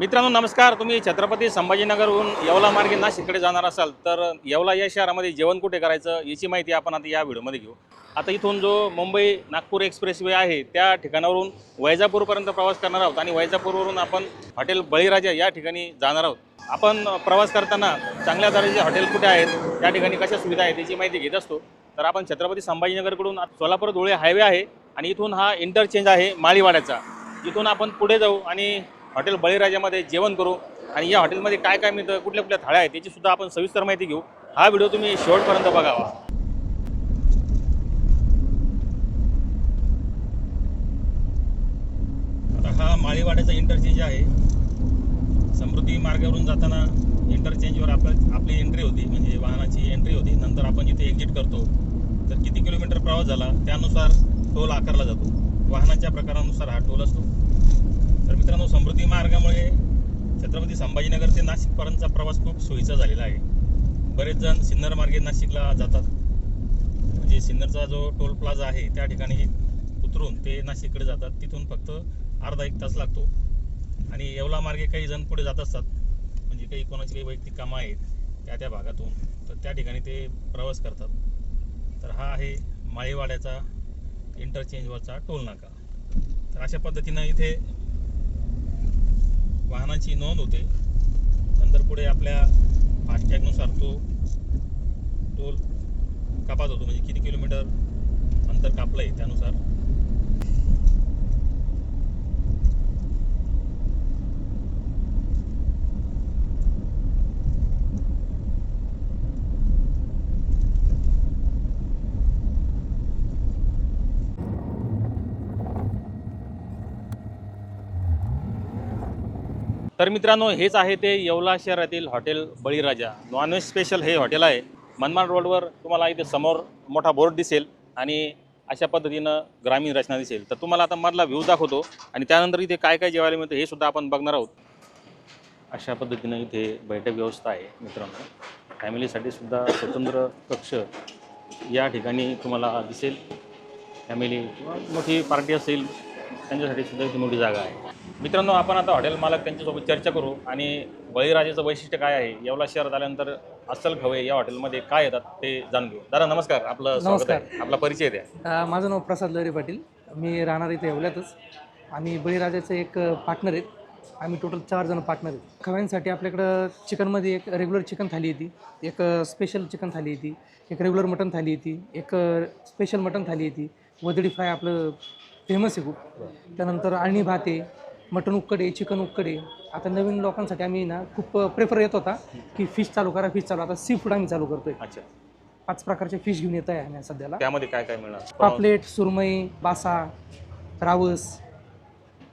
मित्रांनो नमस्कार. तुम्ही छत्रपती संभाजीनगरहून येवला मार्गे नाशिककडे जाणार असाल तर येवला या शहरामध्ये जेवण कुठे करायचं याची माहिती आपण आता या व्हिडिओमध्ये घेऊ. आता इथून जो मुंबई नागपूर एक्सप्रेस वे आहे त्या ठिकाणावरून वैजापूरपर्यंत प्रवास करणार आहोत आणि वैजापूरवरून आपण हॉटेल बळीराजा या ठिकाणी जाणार आहोत. आपण प्रवास करताना चांगल्या दर्जाचे हॉटेल कुठे आहेत त्या ठिकाणी कशा सुविधा आहेत याची माहिती घेत असतो. तर आपण छत्रपती संभाजीनगरकडून सोलापूर धुळे हायवे आहे आणि इथून हा इंटरचेंज आहे माळीवाड्याचा. इथून आपण पुढे जाऊ आणि हॉटेल बळीराजामध्ये जेवण करू आणि या हॉटेलमध्ये काय काय मिळतं कुठल्या कुठल्या थाळ्या आहेत याची सुद्धा आपण सविस्तर माहिती घेऊ. हा व्हिडिओ तुम्ही शेवटपर्यंत बघावा. आता हा माळीवाड्याचा इंटरचेंज आहे. समृद्धी मार्गावरून जाताना इंटरचेंजवर आपलं आपली एंट्री होती म्हणजे वाहनाची एंट्री होती. नंतर आपण जिथे एक्झिट करतो तर किती किलोमीटर प्रवास झाला त्यानुसार टोल आकारला जातो. वाहनाच्या प्रकारानुसार हा टोल असतो. मित्रांनो समृद्धी मार्गामुळे छत्रपती संभाजीनगर ते नाशिकपर्यंतचा प्रवास खूप सोयीचा झालेला आहे. बरेच जण सिन्नर मार्गे नाशिकला जातात. म्हणजे सिन्नरचा जो टोल प्लाझा आहे त्या ठिकाणी उतरून ते नाशिककडे जातात. तिथून फक्त अर्धा एक तास लागतो. आणि येवला मार्गे काही जण पुढे जात असतात. म्हणजे काही कोणाची काही वैयक्तिक कामं आहेत त्या त्या भागातून. तर त्या ठिकाणी ते प्रवास करतात. तर हा आहे माळीवाड्याचा इंटरचेंजवरचा टोल नाका. तर अशा पद्धतीनं इथे वाहनाची नोंद होते. नंतर पुढे आपल्या फास्टॅगनुसार तो टोल कापात होतो. म्हणजे किती किलोमीटर अंतर कापलं आहे त्यानुसार. तर मित्रांनो हेच आहे ते येवला शहरातील हॉटेल बळीराजा. नॉनव्हेज स्पेशल हे हॉटेल आहे. मनमाड रोडवर तुम्हाला इथे समोर मोठा बोर्ड दिसेल आणि अशा पद्धतीनं ग्रामीण रचना दिसेल. तर तुम्हाला आता मधला व्ह्यू दाखवतो आणि त्यानंतर इथे काय काय जेवायला मिळतं हे सुद्धा आपण बघणार आहोत. अशा पद्धतीनं इथे बैठक व्यवस्था आहे मित्रांनो. फॅमिलीसाठी सुद्धा स्वतंत्र कक्ष या ठिकाणी तुम्हाला दिसेल. फॅमिली मोठी पार्टी असेल त्यांच्यासाठी सुद्धा इथे मोठी जागा आहे. मित्रांनो आपण आता हॉटेल मालक त्यांच्यासोबत चर्चा करू आणि बळीराजाचं वैशिष्ट्य काय आहे येवला शहरात आल्यानंतर अस्सल खवे या हॉटेलमध्ये काय येतात ते जाणून घेऊ. दादा नमस्कार. आपलं स्वागत आहे. आपला परिचय द्या. अ, माझं नाव प्रसाद लहरी पाटील. मी राहणार इथे येवल्यातच. आम्ही बळीराजाचे एक पार्टनर आहेत. आम्ही टोटल चार जण पार्टनर आहेत. खव्यांसाठी आपल्याकडं चिकनमध्ये एक रेग्युलर चिकन थाली येते. एक स्पेशल चिकन थाली येते. एक रेग्युलर मटन थाली येते. एक स्पेशल मटन थाली येते. वदडी फ्राय आपलं फेमस आहे खूप. त्यानंतर अळणी भात आहे मटन उक्कडे चिकन उक्कडे आता नवीन लोकांसाठी आम्ही ना खूप प्रेफर येत होता की फिश चालू करा फिश चालू. आता सी फूड आम्ही चालू करतोय. अच्छा. पाच प्रकारचे फिश घेऊन येत आहे आम्ही सध्याला. त्यामध्ये काय काय मिळणार पापलेट सुरमई बासा रावस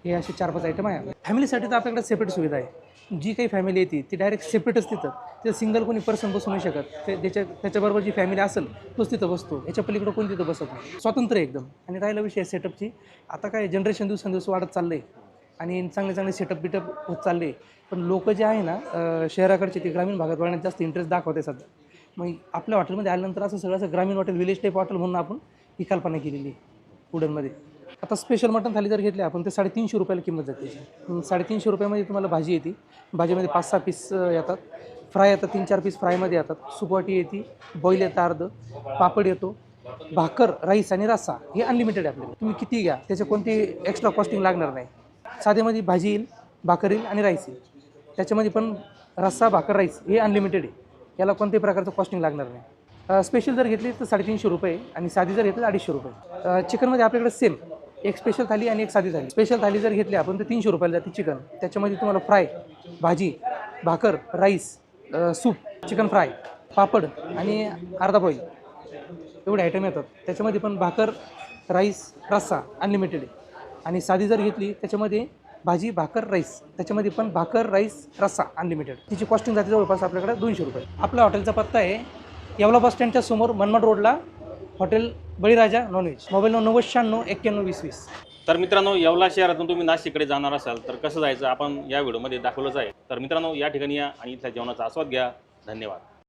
हे असे चार पाच आयटम आहे. फॅमिलीसाठी तर आपल्याकडे सेपरेट सुविधा आहे. जी काही फॅमिली येते ती डायरेक्ट सेपरेटच तिथं. तिथं सिंगल कोणी पर्सन बसू नाही शकत. ते त्याच्या त्याच्याबरोबर जी फॅमिली असेल तोच तिथं बसतो. याच्या पलीकडे कोणी तिथं बसत नाही. स्वतंत्र आहे एकदम. आणि राहिला विषय सेटअपची आता काय जनरेशन दिवसेंदिवस वाढत चाललं आहे आणि चांगले चांगले सेटअप बिटअप होत चालले. पण लोक जे आहे ना शहराकडचे ते ग्रामीण भागात वळण्यात जास्त इंटरेस्ट दाखवते सध्या. मग आपल्या हॉटेलमध्ये आल्यानंतर असं सगळं असं ग्रामीण हॉटेल विलेज टाईप हॉटेल म्हणून आपण ही कल्पना केलेली आहे वुडनमध्ये आता स्पेशल मटण थाली जर घेतली आपण ते साडेतीनशे रुपयाला किंमत जाते. त्याची साडेतीनशे रुपयामध्ये तुम्हाला भाजी येते. भाजीमध्ये पाच सहा पीस येतात. फ्राय येतात तीन चार पीस फ्रायमध्ये येतात. सुपवाटी येते बॉईल येतं अर्ध पापड येतो. भाकर राईस आणि रस्सा हे अनलिमिटेड आहे आपल्याला तुम्ही किती घ्या त्याचे कोणती एक्स्ट्रा कॉस्टिंग लागणार नाही. साधेमध्ये भाजी येईल भाकर येईल आणि राईस येईल. त्याच्यामध्ये पण रस्सा भाकर राईस हे अनलिमिटेड आहे. याला कोणत्याही प्रकारचं कॉस्टिंग लागणार नाही. स्पेशल जर घेतली तर साडेतीनशे रुपये आणि साधी जर घेतली तर अडीचशे रुपये चिकनमध्ये आपल्याकडे सेम एक स्पेशल थाली आणि एक साधी थाली. स्पेशल थाली जर घेतली आपण तर तीनशे रुपयाला जाते चिकन त्याच्यामध्ये तुम्हाला फ्राय भाजी भाकर rice soup chicken fry papad आणि अर्धा बॉईल एवढे आयटम येतात. त्याच्यामध्ये पण भाकर राईस रस्सा अनलिमिटेड आहे. आणि साधी जर घेतली त्याच्यामध्ये भाजी भाकर राईस. त्याच्यामध्ये पण भाकर राईस रस्सा अनलिमिटेड तिची कॉस्टिंग जाते जवळपास आपल्याकडे दोनशे रुपये. आपल्या हॉटेलचा पत्ता आहे येवला बस स्टँडच्या समोर मनमाड रोडला हॉटेल बळीराजा नॉनव्हेज मोबाईल नंबर नव्वद शहाण्णव एक्क्याण्णव वीस वीस. तर मित्रांनो येवला शहरातून तुम्ही नाशिककडे जाणार असाल तर कसं जायचं? आपण या व्हिडिओमध्ये दाखवलंच आहे. तर मित्रांनो या ठिकाणी या आणि इथल्या जेवणाचा आस्वाद घ्या. धन्यवाद.